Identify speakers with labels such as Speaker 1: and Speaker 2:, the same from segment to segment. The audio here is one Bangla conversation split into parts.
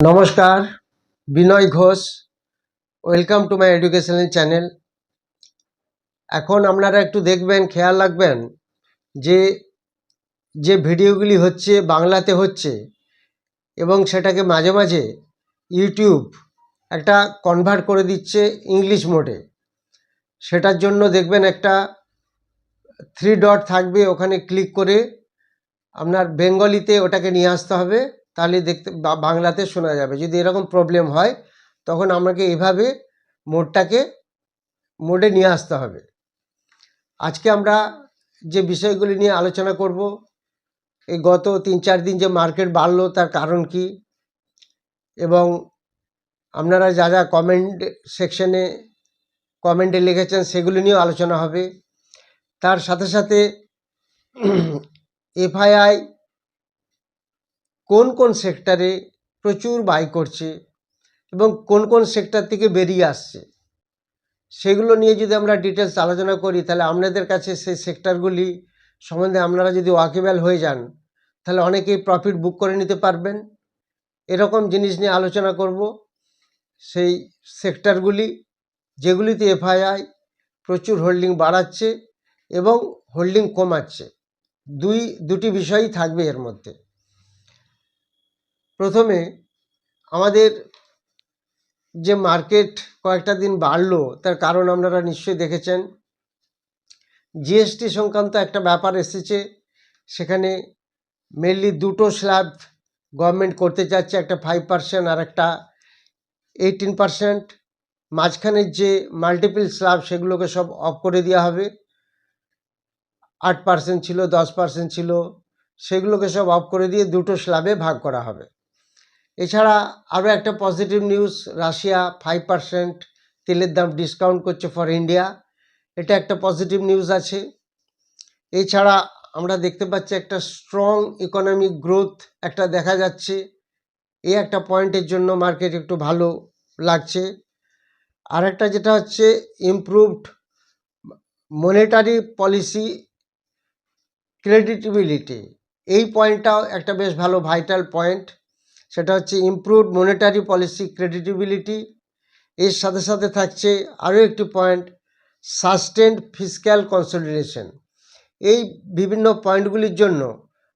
Speaker 1: নমস্কার, Binay Ghosh welcome to my educational channel এখন আপনারা একটু দেখবেন, খেয়াল রাখবেন যে যে ভিডিওগুলি হচ্ছে, বাংলাতে হচ্ছে, এবং সেটাকে মাঝে মাঝে ইউটিউব একটা কনভার্ট করে দিচ্ছে ইংলিশ মোডে সেটার জন্য দেখবেন একটা থ্রি ডট থাকবে, ওখানে ক্লিক করে আপনার বেঙ্গলিতে ওটাকে নিয়ে আসতে হবে। তাহলে দেখতে বাংলাতে শোনা যাবে। যদি এরকম প্রবলেম হয়, তখন আমাকে এভাবে মোডটাকে, মোডে নিয়ে আসতে হবে। আজকে আমরা যে বিষয়গুলি নিয়ে আলোচনা করব, এই গত তিন চার দিন যে মার্কেট বাড়লো, তার কারণ কি? এবং আপনারা যা যা কমেন্ট সেকশনে কমেন্টে লিখেছেন, সেগুলি নিয়েও আলোচনা হবে। তার সাথে সাথে, এফআইআই কোন কোন সেক্টরে প্রচুর বাই করছে এবং কোন কোন সেক্টর থেকে বেরিয়ে আসছে, সেগুলো নিয়ে যদি আমরা ডিটেলস আলোচনা করি, তাহলে আপনাদের কাছে সেই সেক্টরগুলি সম্বন্ধে আপনারা যদি ওয়াকেবেল হয়ে যান, তাহলে অনেকেই প্রফিট বুক করে নিতে পারবেন। এরকম জিনিস নিয়ে আলোচনা করব। সেই সেক্টরগুলি যেগুলিতে এফআইআই প্রচুর হোল্ডিং বাড়াচ্ছে এবং হোল্ডিং কমাচ্ছে। দুই, দুটি বিষয়ই থাকবে এর মধ্যে। প্রথমে আমাদের যে মার্কেট কয়েকটা দিন বাড়লো, তার কারণ আপনারা নিশ্চয়ই দেখেছেন। জিএসটি সংক্রান্ত একটা ব্যাপার এসেছে, সেখানে মেনলি দুটো স্ল্যাব গভর্নমেন্ট করতে চাচ্ছে একটা ফাইভ পার্সেন্ট আর একটা এইটিন পার্সেন্ট মাঝখানের যে মাল্টিপল স্ল্যাব সেগুলোকে সব অফ করে দেওয়া হবে। আট পার্সেন্ট ছিল, দশ পার্সেন্ট ছিল, সেগুলোকে সব অফ করে দিয়ে দুটো স্ল্যাবে ভাগ করা হবে। এছাড়া আরও একটা positive news Russia five percent তেলের দাম ডিসকাউন্ট করছে ফর ইন্ডিয়া এটা একটা পজিটিভ নিউজ আছে। এছাড়া আমরা দেখতে পাচ্ছি একটা স্ট্রং ইকোনমিক গ্রোথ একটা দেখা যাচ্ছে। এই একটা পয়েন্টের জন্য মার্কেট একটু ভালো লাগছে। আর একটা যেটা হচ্ছে ইমপ্রুভড মনিটারি পলিসি ক্রেডিটিবিলিটি এই পয়েন্টটাও একটা বেশ ভালো ভাইটাল পয়েন্ট সেটা হচ্ছে ইমপ্রুভড মনিটারি পলিসি ক্রেডিটিবিলিটি এর সাথে সাথে থাকছে আরও একটি পয়েন্ট সাস্টেন্ড ফিজিক্যাল কনসলিডেশন এই বিভিন্ন পয়েন্টগুলির জন্য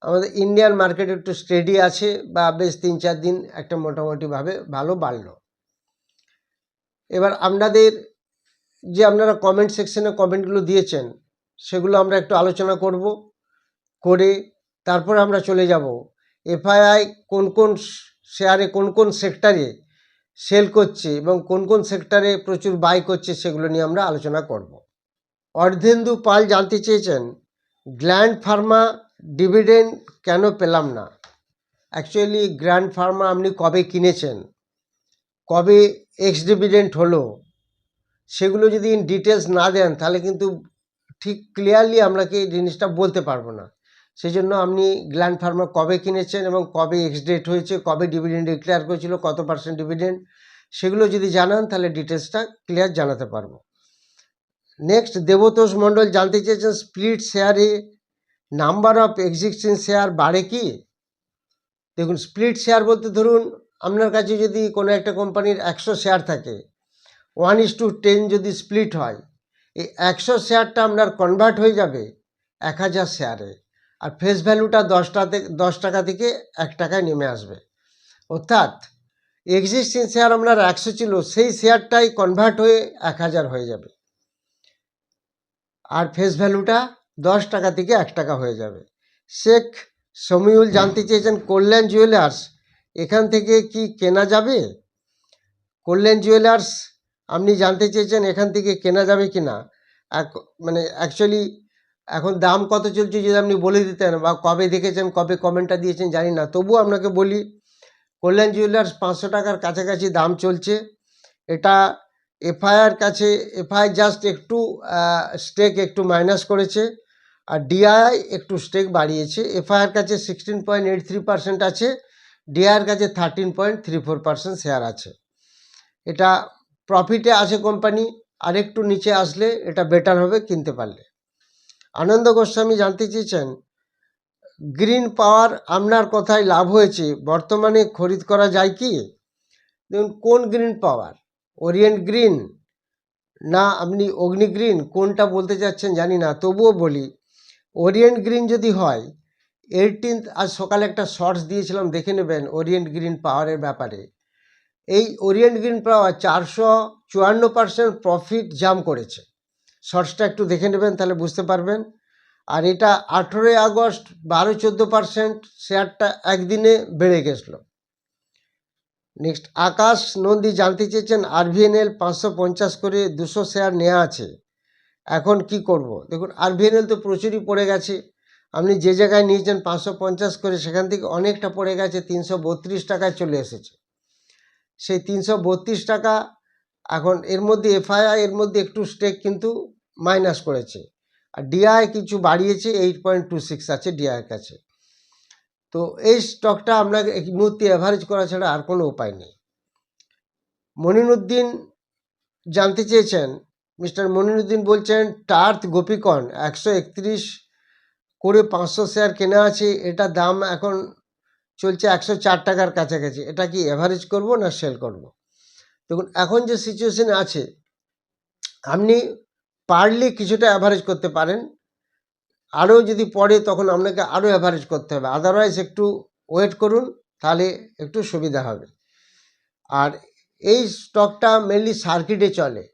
Speaker 1: আমাদের ইন্ডিয়ান মার্কেট একটু স্টেডি আছে বা বেশ তিন চার দিন একটা মোটামুটিভাবে ভালো বাড়লো। এবার আপনাদের যে আপনারা কমেন্ট সেকশনে কমেন্টগুলো দিয়েছেন, সেগুলো আমরা একটু আলোচনা করব, করে তারপর আমরা চলে যাব। এফআইআই কোন কোন শেয়ারে কোন কোন সেক্টরে সেল করছে এবং কোন কোন সেক্টরে প্রচুর বাই করছে সেগুলো নিয়ে আমরা আলোচনা করব। অর্ধেন্দু পাল জানতে চেয়েছেন, গ্ল্যান্ড ফার্মা ডিভিডেন্ড কেন পেলাম না? অ্যাকচুয়ালি গ্র্যান্ড ফার্মা আপনি কবে কিনেছেন? কবে এক্স ডিভিডেন্ট হলো? সেগুলো যদি ডিটেলস না দেন তাহলে কিন্তু ঠিক ক্লিয়ারলি আপনাকে এই জিনিসটা বলতে পারব না। সেই জন্য আপনি গ্ল্যান্ড ফার্মা কবে কিনেছেন এবং কবে এক্সডেট হয়েছে, কবে ডিভিডেন্ড ডিক্লেয়ার করেছিল, কত পার্সেন্ট ডিভিডেন্ড, সেগুলো যদি জানান তাহলে ডিটেলসটা ক্লিয়ার জানাতে পারব। নেক্সট, দেবতোষ মণ্ডল জানতে চেয়েছেন, স্প্লিট শেয়ারে নাম্বার অফ এক্সিস্টিং শেয়ার বাড়ে কি? দেখুন, স্প্লিট শেয়ার বলতে ধরুন, আপনার কাছে যদি কোনো একটা কোম্পানির একশো শেয়ার থাকে, ওয়ান ইস টু টেন যদি স্প্লিট হয়, এই একশো শেয়ারটা আপনার কনভার্ট হয়ে যাবে এক হাজার শেয়ারে। আর ফেস ভ্যালুটা দশটা থেকে, দশ টাকা থেকে এক টাকায় নেমে আসবে। অর্থাৎ এক্সিস্টিং শেয়ার আপনার একশো ছিল, সেই শেয়ারটাই কনভার্ট হয়ে এক হাজার হয়ে যাবে। আর ফেস ভ্যালুটা দশ টাকা থেকে এক টাকা হয়ে যাবে। শেখ সমিউল জানতে চেয়েছেন, কল্যাণ জুয়েলার্স এখান থেকে কি কেনা যাবে? কল্যাণ জুয়েলার্স আপনি জানতে চেয়েছেন, এখান থেকে কেনা যাবে কি না মানে অ্যাকচুয়ালি এখন দাম কত চলছে যদি আপনি বলে দিতেন বা কবে দেখেছেন, কবে কমেন্টটা দিয়েছেন জানি না। তবুও আপনাকে বলি, কল্যাণ জুয়েলার্স পাঁচশো টাকার কাছাকাছি দাম চলছে। এটা এফআইআর কাছে এফআই জাস্ট একটু স্টেক একটু মাইনাস করেছে আর ডিআই একটু স্টেক বাড়িয়েছে। এফআইআর কাছে sixteen point eight three percent আছে ডিআইয়ের কাছে thirteen point three four percent share আছে। এটা প্রফিটে আছে কোম্পানি আর একটু নিচে আসলে এটা বেটার হবে কিনতে পারলে। আনন্দ গোস্বামী জানতে চেয়েছেন, গ্রিন পাওয়ার আপনার কথায় লাভ হয়েছে, বর্তমানে খরিদ করা যায় কি? দেখুন, কোন গ্রিন পাওয়ার? Orient green? না, আপনি অগ্নি গ্রিন? কোনটা বলতে চাচ্ছেন জানি না, তবুও বলি, ওরিয়েন্ট গ্রিন যদি হয় এইটিনথ আজ সকালে একটা শর্টস দিয়েছিলাম, দেখে নেবেন ওরিয়েন্ট গ্রিন পাওয়ারের ব্যাপারে। এই ওরিয়েন্ট গ্রিন পাওয়ার চারশো চুয়ান্ন পার্সেন্ট প্রফিট জাম করেছে। শর্টসটা একটু দেখে নেবেন, তাহলে বুঝতে পারবেন। আর এটা আঠেরোই আগস্ট বারো চোদ্দ পার্সেন্ট শেয়ারটা একদিনে বেড়ে গেছিল। নেক্সট, আকাশ নন্দী জানতে চেয়েছেন আরভিএনএল পাঁচশো পঞ্চাশ করে দুশো শেয়ার নেওয়া আছে। এখন কি করব? দেখুন আরভিএনএল তো প্রচুরই পড়ে গেছে। আপনি যে জায়গায় নিয়েছেন পাঁচশো পঞ্চাশ করে, সেখান থেকে অনেকটা পড়ে গেছে, তিনশো বত্রিশ টাকায় চলে এসেছে। সেই তিনশো বত্রিশ টাকা এখন এর মধ্যে এফআইআই এর মধ্যে একটু স্টেক কিন্তু মাইনাস করেছে। আর ডিআই কিছু বাড়িয়েছে এইট পয়েন্ট টু সিক্স আছে ডিআইয়ের কাছে। তো এই স্টকটা আপনাকে এই মুহূর্তে অ্যাভারেজ করা ছাড়া আর কোনো উপায় নেই। মনিরুদ্দিন জানতে চেয়েছেন, মিস্টার মনিনুদ্দিন বলছেন, টার্থ গোপীকণ একশো একত্রিশ করে পাঁচশো শেয়ার কেনা আছে, এটা দাম এখন চলছে একশো চার টাকার কাছাকাছি। এটা কি অ্যাভারেজ করব না সেল করব? দেখুন, এখন যে সিচুয়েশনে আছে, আপনি পারলে কিছুটা অ্যাভারেজ করতে পারেন। আরও যদি পড়ে, তখন আপনাকে আরও অ্যাভারেজ করতে হবে। আদারওয়াইজ একটু ওয়েট করুন, তাহলে একটু সুবিধা হবে। আর এই স্টকটা মেনলি সার্কিটে চলে।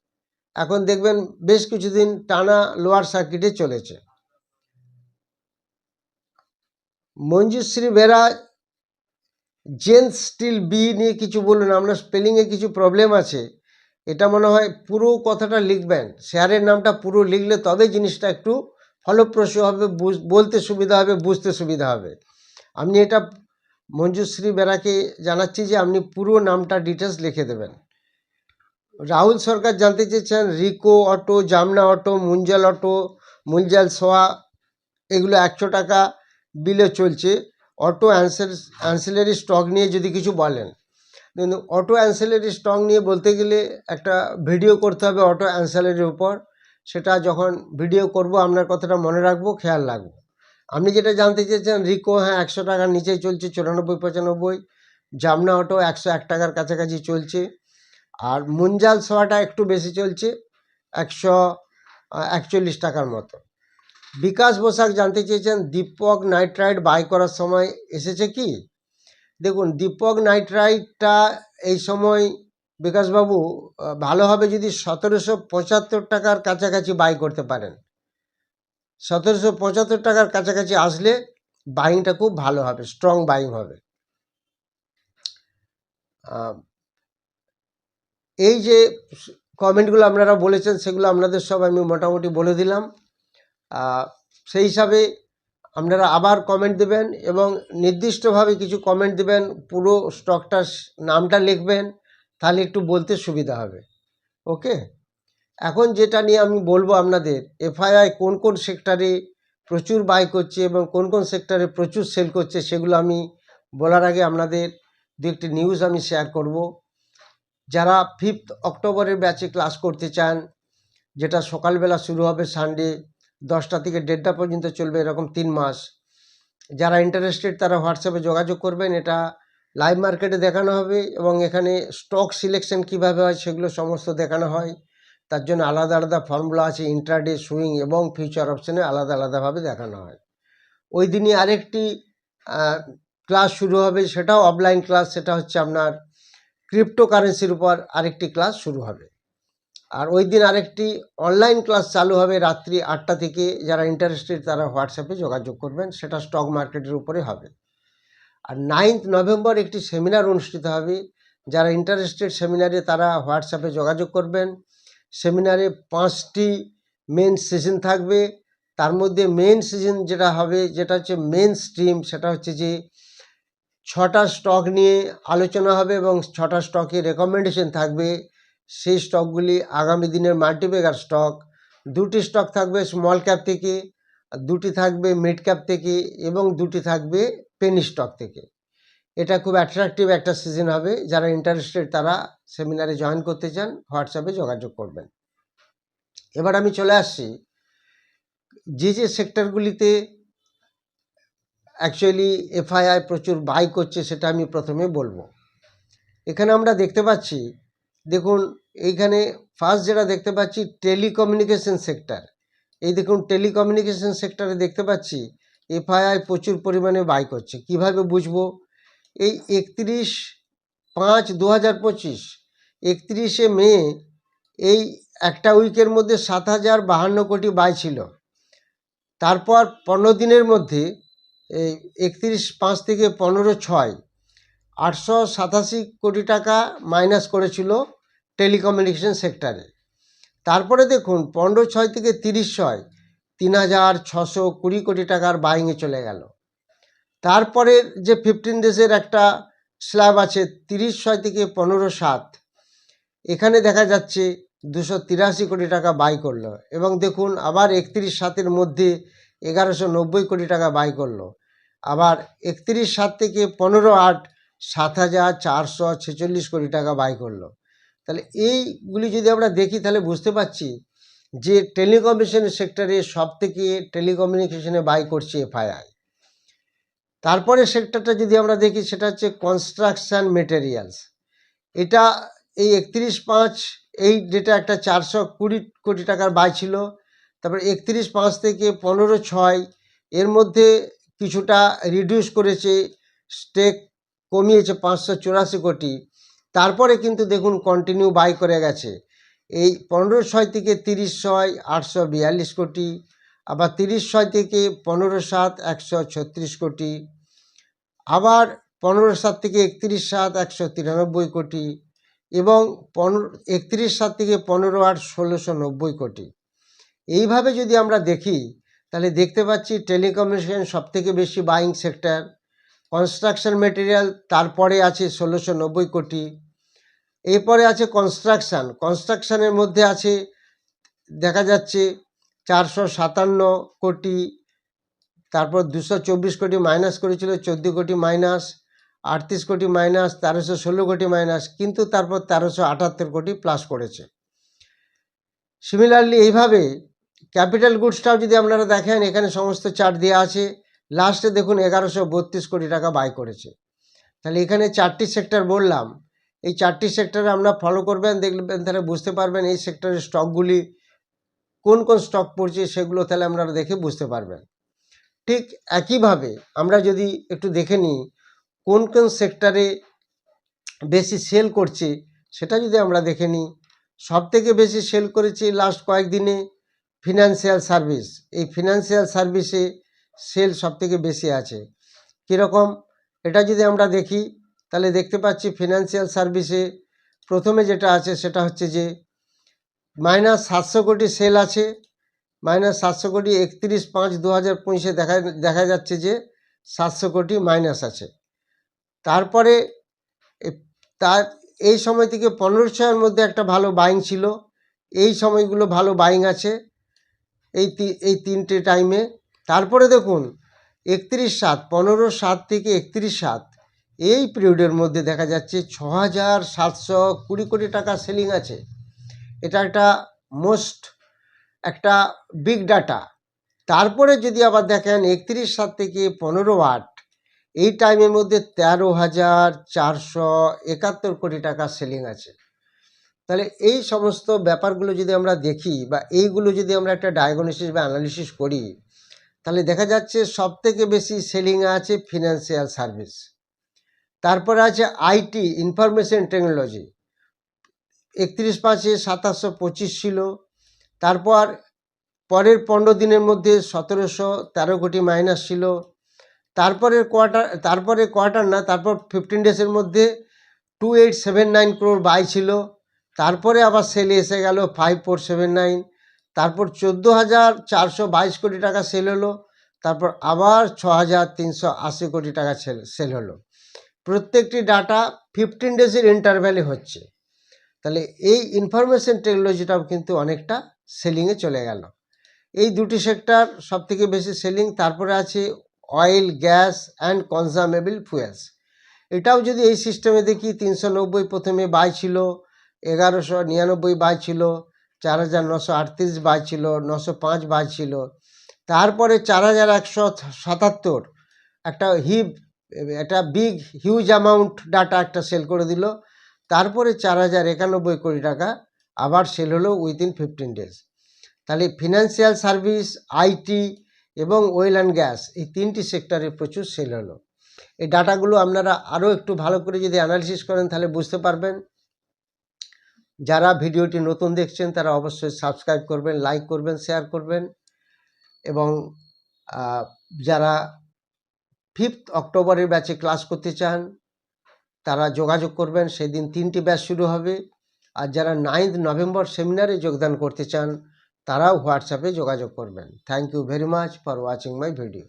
Speaker 1: এখন দেখবেন, বেশ কিছুদিন টানা লোয়ার সার্কিটে চলেছে। মঞ্জুশ্রী বেরা জেন্স স্টিল বি নিয়ে কিছু বলুন আপনার স্পেলিংয়ে কিছু প্রবলেম আছে। এটা মনে হয় পুরো কথাটা লিখবেন। শেয়ারের নামটা পুরো লিখলে তবে জিনিসটা একটু ফলপ্রসূ হবে বলতে সুবিধা হবে, বুঝতে সুবিধা হবে। আপনি এটা মঞ্জুশ্রী বেরাকে জানাচ্ছি যে আপনি পুরো নামটা ডিটেলস লিখে দেবেন। রাহুল সরকার জানতে চেয়েছেন, Rico auto, Jamna auto, Munjal auto, Munjal Showa, এগুলো একশো টাকা বিলে চলছে। অটো অ্যান্সেল অ্যান্সেলারি স্টক নিয়ে যদি কিছু বলেন কিন্তু অটো অ্যান্সেলারি স্টক নিয়ে বলতে গেলে একটা ভিডিও করতে হবে অটো অ্যান্সেলারির উপর। সেটা যখন ভিডিও করব, আপনার কথাটা মনে রাখব, খেয়াল রাখব। আপনি যেটা জানতে চেয়েছেন রিকো হ্যাঁ একশো টাকার নিচেই চলছে, চুরানব্বই, পঁচানব্বই। জামনা অটো একশো এক টাকার কাছাকাছি চলছে। আর মুঞ্জাল সোয়াটা একটু বেশি চলছে, একশো একচল্লিশ টাকার মতো। বিকাশ বসাক জানতে চেয়েছেন দীপক নাইট্রাইট বাই করার সময় এসেছে কি? দেখুন দীপক নাইট্রাইটটা এই সময় বিকাশবাবু আহ, ভালো হবে যদি সতেরোশো পঁচাত্তর টাকার কাছাকাছি বাই করতে পারেন। সতেরোশো পঁচাত্তর টাকার কাছাকাছি আসলে বাইংটা খুব ভালো হবে স্ট্রং বাইং হবে। এই যে কমেন্টগুলো আপনারা বলেছেন সেগুলো আপনাদের সব আমি মোটামুটি বলে দিলাম। সেই হিসাবে আপনারা আবার কমেন্ট দেবেন এবং নির্দিষ্টভাবে কিছু কমেন্ট দেবেন, পুরো স্টকটার নামটা লিখবেন, তাহলে একটু বলতে সুবিধা হবে। ওকে এখন যেটা নিয়ে আমি বলব আপনাদের এফআইআই কোন কোন সেক্টরে প্রচুর বাই করছে এবং কোন কোন সেক্টরে প্রচুর সেল করছে, সেগুলো আমি বলার আগে আপনাদের দু একটি নিউজ আমি শেয়ার করব। যারা ফিফথ অক্টোবরের ব্যাচে ক্লাস করতে চান, যেটা সকালবেলা শুরু হবে সানডে দশটা থেকে দেড়টা পর্যন্ত চলবে এরকম তিন মাস। যারা ইন্টারেস্টেড তারা হোয়াটসঅ্যাপে যোগাযোগ করবেন, এটা লাইভ মার্কেটে দেখানো হবে এবং এখানে স্টক সিলেকশন কীভাবে হয় সেগুলো সমস্ত দেখানো হয়। তার জন্য আলাদা আলাদা ফর্মুলা আছে ইন্ট্রাডে সুইং এবং ফিউচার অপশানে আলাদা আলাদাভাবে দেখানো হয়। ওই দিনই আরেকটি ক্লাস শুরু হবে, সেটাও অফলাইন ক্লাস সেটা হচ্ছে আপনার ক্রিপ্টো কারেন্সির উপর আরেকটি ক্লাস শুরু হবে। আর ওই দিন আরেকটি অনলাইন ক্লাস চালু হবে রাত্রি আটটা থেকে। যারা ইন্টারেস্টেড তারা হোয়াটসঅ্যাপে যোগাযোগ করবেন, সেটা স্টক মার্কেটের উপরে হবে। আর নাইন্থ নভেম্বর একটি সেমিনার অনুষ্ঠিত হবে। যারা ইন্টারেস্টেড সেমিনারে তারা হোয়াটসঅ্যাপে যোগাযোগ করবেন। সেমিনারে পাঁচটি মেন সেশন থাকবে। তার মধ্যে মেন সিজন যেটা হবে, যেটা হচ্ছে মেন স্ট্রিম সেটা হচ্ছে যে ছটা স্টক নিয়ে আলোচনা হবে এবং ছটা স্টকে রেকমেন্ডেশন থাকবে। সেই স্টকগুলি আগামী দিনের মাল্টিপ্যাকার স্টক। দুটি স্টক থাকবে স্মল ক্যাপ থেকে, দুটি থাকবে মিড ক্যাপ থেকে এবং দুটি থাকবে পেনি স্টক থেকে। এটা খুব অ্যাট্রাকটিভ একটা সিজন হবে। যারা ইন্টারেস্টেড তারা সেমিনারে জয়েন করতে চান হোয়াটসঅ্যাপে যোগাযোগ করবেন। এবার আমি চলে আসছি। যে যে সেক্টরগুলিতে অ্যাকচুয়ালি এফআইআই প্রচুর বাই করছে সেটা আমি প্রথমে বলব। এখানে আমরা দেখতে পাচ্ছি দেখুন, এইখানে ফার্স্ট যেটা দেখতে পাচ্ছি টেলিকমিউনিকেশন সেক্টর এই দেখুন টেলিকমিউনিকেশন সেক্টরে দেখতে পাচ্ছি এফআইআই প্রচুর পরিমাণে বাই করছে। কীভাবে বুঝব? এই একত্রিশ পাঁচ দু হাজার পঁচিশ, একত্রিশে মে, এই একটা উইকের মধ্যে সাত হাজার বাহান্ন কোটি বাই ছিল। তারপর পনেরো দিনের মধ্যে, এই একত্রিশ পাঁচ থেকে পনেরো ছয়, আটশো সাতাশি কোটি টাকা মাইনাস করেছিল। টেলিকমিউনিকেশন সেক্টরে। তারপরে দেখুন, পনেরো ছয় থেকে তিরিশ ছয়, তিন হাজার ছশো কুড়ি কোটি টাকার বাইংয়ে চলে গেল। তারপরে যে ফিফটিন ডেজের একটা স্ল্যাব আছে, তিরিশ ছয় থেকে পনেরো সাত, এখানে দেখা যাচ্ছে দুশো তিরাশি কোটি টাকা বাই করল এবং দেখুন, আবার একত্রিশ সাতের মধ্যে এগারোশো নব্বই কোটি টাকা বাই করল। আবার একত্রিশ সাত থেকে পনেরো আট, সাত হাজার চারশো ছেচল্লিশ কোটি টাকা বাই করল। তাহলে এইগুলি যদি আমরা দেখি তাহলে বুঝতে পারছি যে টেলিকমিউনিকেশন সেক্টরে সব থেকে টেলিকমিউনিকেশনে বাই করছে এফআইআই তারপরে সেক্টরটা যদি আমরা দেখি সেটা হচ্ছে কনস্ট্রাকশান মেটেরিয়ালস। এটা এই একত্রিশ পাঁচ, এই ডেটা একটা চারশো কুড়ি কোটি টাকার বাই ছিল, তারপর একত্রিশ পাঁচ থেকে পনেরো ছয়, এর মধ্যে কিছুটা রিডিউস করেছে স্টেক কমিয়েছে পাঁচশো চুরাশি কোটি। তারপরে কিন্তু দেখুন কন্টিনিউ বাই করে গেছে। এই পনেরো ছয় থেকে তিরিশ ছয় আটশো বিয়াল্লিশ কোটি, আবার তিরিশ ছয় থেকে পনেরো সাত, একশো ছত্রিশ কোটি, আবার পনেরো সাত থেকে একত্রিশ সাত, একশো তিরানব্বই কোটি এবং পনেরো একত্রিশ সাত থেকে পনেরো আট, ষোলোশো নব্বই কোটি। এইভাবে যদি আমরা দেখি, তাহলে দেখতে পাচ্ছি টেলিকমিউনিকেশন সব থেকে বেশি বাইং সেক্টর কনস্ট্রাকশন মেটেরিয়াল তারপরে আছে ষোলোশো নব্বই কোটি এরপরে আছে কনস্ট্রাকশান কনস্ট্রাকশানের মধ্যে আছে, দেখা যাচ্ছে চারশো সাতান্ন কোটি, তারপর দুশো চব্বিশ কোটি মাইনাস করেছিল, চোদ্দ কোটি মাইনাস আটত্রিশ কোটি মাইনাস তেরোশো ষোলো কোটি মাইনাস কিন্তু তারপর তেরোশো আটাত্তর কোটি প্লাস করেছে। সিমিলারলি এইভাবে ক্যাপিটাল গুডসটাও যদি আপনারা দেখেন, এখানে সমস্ত চার্ট দেওয়া আছে। লাস্টে দেখুন এগারোশো বত্রিশ কোটি টাকা বাই করেছে। তাহলে এখানে চারটি সেক্টর বললাম। এই চারটি সেক্টরে আপনারা ফলো করবেন, দেখবেন তাহলে বুঝতে পারবেন এই সেক্টরের স্টকগুলি কোন কোন স্টক পড়ছে সেগুলো তাহলে আপনারা দেখে বুঝতে পারবেন। ঠিক একইভাবে আমরা যদি একটু দেখে নিই কোন কোন সেক্টরে বেশি সেল করছে, সেটা যদি আমরা দেখে নিই। সব থেকে বেশি সেল করেছে লাস্ট কয়েকদিনে ফিনান্সিয়াল সার্ভিস এই ফিনান্সিয়াল সার্ভিসে সেল সব থেকে বেশি আছে। কীরকম? এটা যদি আমরা দেখি তাহলে দেখতে পাচ্ছি ফিনান্সিয়াল সার্ভিসে প্রথমে যেটা আছে সেটা হচ্ছে যে মাইনাস সাতশো কোটি সেল আছে। মাইনাস সাতশো কোটি একত্রিশ পাঁচ দু হাজার পঁচিশে দেখা দেখা যাচ্ছে যে সাতশো কোটি মাইনাস আছে। তারপরে তার, এই সময় থেকে পনেরো ছয়ের মধ্যে একটা ভালো বাইং ছিল। এই সময়গুলো ভালো বাইং আছে। এই এই তিনটে টাইমে তারপরে দেখুন, একত্রিশ সাত, পনেরো সাত থেকে একত্রিশ সাত। এই পিরিয়ডের মধ্যে দেখা যাচ্ছে ছ হাজার সাতশো কুড়ি কোটি টাকা সেলিং আছে। এটা একটা মোস্ট একটা বিগ ডাটা তারপরে যদি আবার দেখেন একত্রিশ সাত থেকে পনেরো আট, এই টাইমের মধ্যে তেরো হাজার চারশো একাত্তর কোটি টাকা সেলিং আছে। তাহলে এই সমস্ত ব্যাপারগুলো যদি আমরা দেখি বা এইগুলো যদি আমরা একটা ডায়াগনোসিস বা অ্যানালিসিস করি, তাহলে দেখা যাচ্ছে সব থেকে বেশি সেলিং আছে ফিনান্সিয়াল সার্ভিস তারপরে আছে আইটি ইনফরমেশন টেকনোলজি একত্রিশ পাঁচে সাতাশশো পঁচিশ ছিল। তারপর পরের পনেরো দিনের মধ্যে সতেরোশো তেরো কোটি মাইনাস ছিল। তারপরের কোয়ার্টার, তারপরে কোয়ার্টার না, তারপর ফিফটিন ডেজের মধ্যে two eight seven nine crore buy ছিল। তারপরে আবার সেল এসে গেল ফাইভ ফোর সেভেন নাইন তারপর চোদ্দ হাজার চারশো বাইশ কোটি টাকা সেল হলো। তারপর আবার ছ হাজার তিনশো আশি কোটি টাকা সেল সেল হলো। প্রত্যেকটি ডাটা ফিফটিন ডেজের ইন্টারভ্যালে হচ্ছে। তাহলে এই ইনফরমেশন টেকনোলজিটাও কিন্তু অনেকটা সেলিংয়ে চলে গেল। এই দুটি সেক্টর সব থেকে বেশি সেলিং তারপরে আছে oil gas and consumable fuels এটাও যদি এই সিস্টেমে দেখি, তিনশো নব্বই প্রথমে বাই ছিল, এগারোশো নিরানব্বই বাই ছিল, চার হাজার নশো আটত্রিশ বাই ছিল, নশো পাঁচ বাই ছিল। তারপরে চার হাজার একশো সাতাত্তর একটা হিপ একটা বিগ হিউজ অ্যামাউন্ট ডাটা একটা সেল করে দিল। তারপরে চার হাজার একানব্বই কোটি টাকা আবার সেল হলো উইদিন ফিফটিন ডেজ তাহলে ফিনান্সিয়াল সার্ভিস আইটি এবং ওয়েল অ্যান্ড গ্যাস এই তিনটি সেক্টরে প্রচুর সেল হলো। এই ডাটাগুলো আপনারা আরও একটু ভালো করে যদি অ্যানালিসিস করেন তাহলে বুঝতে পারবেন। যারা ভিডিওটি নতুন দেখছেন তারা অবশ্যই সাবস্ক্রাইব করবেন লাইক করবেন শেয়ার করবেন এবং যারা ফিফথ অক্টোবরের ব্যাচে ক্লাস করতে চান, তারা যোগাযোগ করবেন, সেদিন তিনটি ব্যাচ শুরু হবে। আর যারা নাইন্থ নভেম্বর সেমিনারে যোগদান করতে চান, তারাও হোয়াটসঅ্যাপে যোগাযোগ করবেন। Thank you very much for watching my video